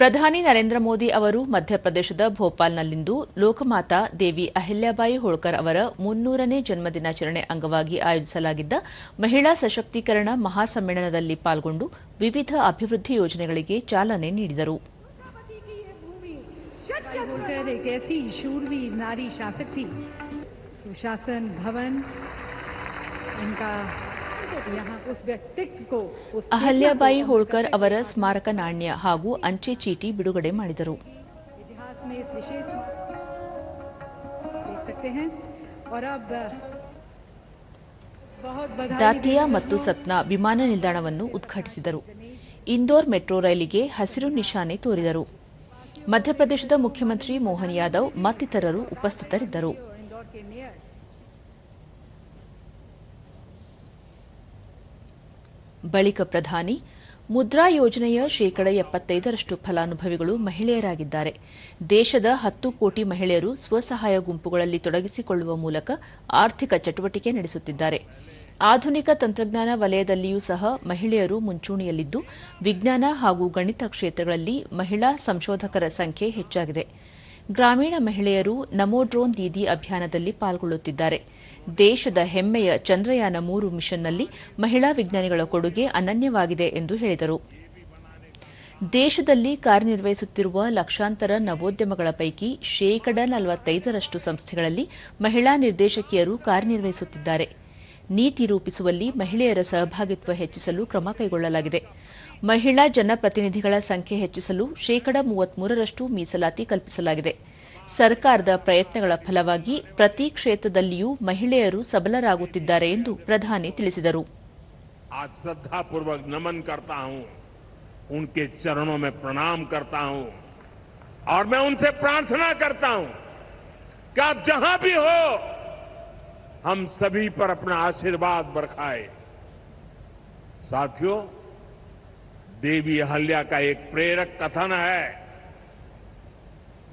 ಪ್ರಧಾನಿ ನರೇಂದ್ರ ಮೋದಿ ಅವರು ಮಧ್ಯಪ್ರದೇಶದ ಭೋಪಾಲ್ನಲ್ಲಿಂದು ಲೋಕಮಾತಾ ದೇವಿ ಅಹಿಲ್ಯಾಬಾಯಿ ಹೋಳ್ಕರ್ ಅವರ ಮುನ್ನೂರನೇ ಜನ್ಮದಿನಾಚರಣೆ ಅಂಗವಾಗಿ ಆಯೋಜಿಸಲಾಗಿದ್ದ ಮಹಿಳಾ ಸಶಕ್ತೀಕರಣ ಮಹಾಸಮ್ಮೇಳನದಲ್ಲಿ ಪಾಲ್ಗೊಂಡು ವಿವಿಧ ಅಭಿವೃದ್ಧಿ ಯೋಜನೆಗಳಿಗೆ ಚಾಲನೆ ನೀಡಿದರು भाई होलकर एक ऐसी शूरवीर नारी शासक थी सुशासन भवन इनका ಅಹಲ್ಯಾಬಾಯಿ ಹೋಳ್ಕರ್ ಅವರ ಸ್ಮಾರಕ ನಾಣ್ಯ ಹಾಗೂ ಅಂಚೆ ಚೀಟಿ ಬಿಡುಗಡೆ ಮಾಡಿದರು. ದಾತಿಯಾ ಮತ್ತು ಸತ್ನಾ ವಿಮಾನ ನಿಲ್ದಾಣವನ್ನು ಉದ್ಘಾಟಿಸಿದರು. ಇಂದೋರ್ ಮೆಟ್ರೋ ರೈಲಿಗೆ ಹಸಿರು ನಿಶಾನೆ ತೋರಿದರು. ಮಧ್ಯಪ್ರದೇಶದ ಮುಖ್ಯಮಂತ್ರಿ ಮೋಹನ್ ಯಾದವ್ ಮತ್ತಿತರರು ಉಪಸ್ಥಿತರಿದ್ದರು. ಬಳಿಕ ಪ್ರಧಾನಿ, ಮುದ್ರಾ ಯೋಜನೆಯ ಶೇಕಡ ಎಪ್ಪತ್ತೈದರಷ್ಟು ಫಲಾನುಭವಿಗಳು ಮಹಿಳೆಯರಾಗಿದ್ದಾರೆ. ದೇಶದ ಹತ್ತು ಕೋಟಿ ಮಹಿಳೆಯರು ಸ್ವಸಹಾಯ ಗುಂಪುಗಳಲ್ಲಿ ತೊಡಗಿಸಿಕೊಳ್ಳುವ ಮೂಲಕ ಆರ್ಥಿಕ ಚಟುವಟಿಕೆ ನಡೆಸುತ್ತಿದ್ದಾರೆ. ಆಧುನಿಕ ತಂತ್ರಜ್ಞಾನ ವಲಯದಲ್ಲಿಯೂ ಸಹ ಮಹಿಳೆಯರು ಮುಂಚೂಣಿಯಲ್ಲಿದ್ದು, ವಿಜ್ಞಾನ ಹಾಗೂ ಗಣಿತ ಕ್ಷೇತ್ರಗಳಲ್ಲಿ ಮಹಿಳಾ ಸಂಶೋಧಕರ ಸಂಖ್ಯೆ ಹೆಚ್ಚಾಗಿದೆ. ಗ್ರಾಮೀಣ ಮಹಿಳೆಯರು ನಮೋ ಡ್ರೋನ್ ದೀದಿ ಅಭಿಯಾನದಲ್ಲಿ ಪಾಲ್ಗೊಳ್ಳುತ್ತಿದ್ದಾರೆ. ದೇಶದ ಹೆಮ್ಮೆಯ ಚಂದ್ರಯಾನ ಮೂರು ಮಿಷನ್ನಲ್ಲಿ ಮಹಿಳಾ ವಿಜ್ಞಾನಿಗಳ ಕೊಡುಗೆ ಅನನ್ಯವಾಗಿದೆ ಎಂದು ಹೇಳಿದರು. ದೇಶದಲ್ಲಿ ಕಾರ್ಯನಿರ್ವಹಿಸುತ್ತಿರುವ ಲಕ್ಷಾಂತರ ನವೋದ್ಯಮಗಳ ಪೈಕಿ ಶೇಕಡ ನಲವತ್ತೈದರಷ್ಟು ಸಂಸ್ಥೆಗಳಲ್ಲಿ ಮಹಿಳಾ ನಿರ್ದೇಶಕಿಯರು ಕಾರ್ಯನಿರ್ವಹಿಸುತ್ತಿದ್ದಾರೆ. ನೀತಿ ರೂಪಿಸುವಲ್ಲಿ ಮಹಿಳೆಯರ ಸಹಭಾಗಿತ್ವ ಹೆಚ್ಚಿಸಲು ಕ್ರಮ ಕೈಗೊಳ್ಳಲಾಗಿದೆ ಮಹಿಳಾ ಜನಪ್ರತಿನಿಧಿಗಳ ಸಂಖ್ಯೆ ಹೆಚ್ಚಿಸಲು ಶೇಕಡ ಮೂವತ್ಮೂರರಷ್ಟು ಮೀಸಲಾತಿ ಕಲ್ಪಿಸಲಾಗಿದೆ ಸರ್ಕಾರದ ಪ್ರಯತ್ನಗಳ ಫಲವಾಗಿ ಪ್ರತಿ ಕ್ಷೇತ್ರದಲ್ಲಿಯೂ ಮಹಿಳೆಯರು ಸಬಲರಾಗುತ್ತಿದ್ದಾರೆ ಎಂದು ಪ್ರಧಾನಿ ತಿಳಿಸಿದರು आज श्रद्धा पूर्वक नमन करता हूं उनके चरणों में प्रणाम करता हूं और मैं उनसे प्रार्थना करता हूं कि आप जहां भी हो हम सभी पर अपना आशीर्वाद बरखाए। साथियों, देवी अहल्या का एक प्रेरक कथन है,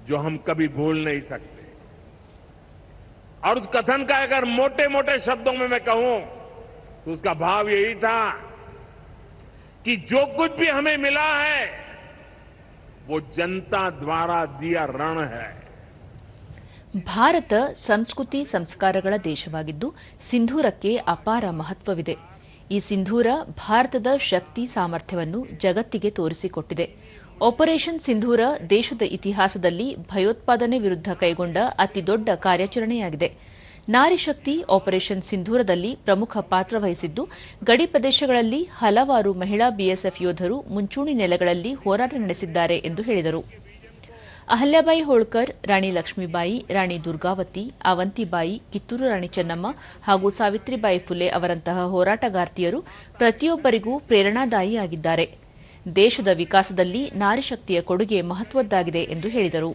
जो हम कभी भूल नहीं सकते। और उस कथन का अगर मोटे मोटे शब्दों में मैं कहूँ तो उसका भाव यही था कि जो कुछ भी हमें मिला है, वो जनता द्वारा दिया ऋण है। ಭಾರತ ಸಂಸ್ಕೃತಿ ಸಂಸ್ಕಾರಗಳ ದೇಶವಾಗಿದ್ದು ಸಿಂಧೂರಕ್ಕೆ ಅಪಾರ ಮಹತ್ವವಿದೆ. ಈ ಸಿಂಧೂರ ಭಾರತದ ಶಕ್ತಿ ಸಾಮರ್ಥ್ಯವನ್ನು ಜಗತ್ತಿಗೆ ತೋರಿಸಿಕೊಟ್ಟಿದೆ. ಆಪರೇಷನ್ ಸಿಂಧೂರ ದೇಶದ ಇತಿಹಾಸದಲ್ಲಿ ಭಯೋತ್ಪಾದನೆ ವಿರುದ್ಧ ಕೈಗೊಂಡ ಅತಿದೊಡ್ಡ ಕಾರ್ಯಾಚರಣೆಯಾಗಿದೆ. ನಾರಿಶಕ್ತಿ ಆಪರೇಷನ್ ಸಿಂಧೂರದಲ್ಲಿ ಪ್ರಮುಖ ಪಾತ್ರ ವಹಿಸಿದ್ದು, ಗಡಿ ಪ್ರದೇಶಗಳಲ್ಲಿ ಹಲವಾರು ಮಹಿಳಾ ಬಿಎಸ್ಎಫ್ ಯೋಧರು ಮುಂಚೂಣಿ ನೆಲೆಗಳಲ್ಲಿ ಹೋರಾಟ ನಡೆಸಿದ್ದಾರೆ ಎಂದು ಹೇಳಿದರು. ಅಹಲ್ಯಾಬಾಯಿ ಹೋಳ್ಕರ್, ರಾಣಿ ಲಕ್ಷ್ಮೀಬಾಯಿ, ರಾಣಿ ದುರ್ಗಾವತಿ, ಅವಂತಿಬಾಯಿ, ಕಿತ್ತೂರು ರಾಣಿ ಚೆನ್ನಮ್ಮ ಹಾಗೂ ಸಾವಿತ್ರಿಬಾಯಿ ಫುಲೆ ಅವರಂತಹ ಹೋರಾಟಗಾರ್ತಿಯರು ಪ್ರತಿಯೊಬ್ಬರಿಗೂ ಪ್ರೇರಣಾದಾಯಿಯಾಗಿದ್ದಾರೆ. ದೇಶದ ವಿಕಾಸದಲ್ಲಿ ನಾರಿಶಕ್ತಿಯ ಕೊಡುಗೆ ಮಹತ್ವದ್ದಾಗಿದೆ ಎಂದು ಹೇಳಿದರು.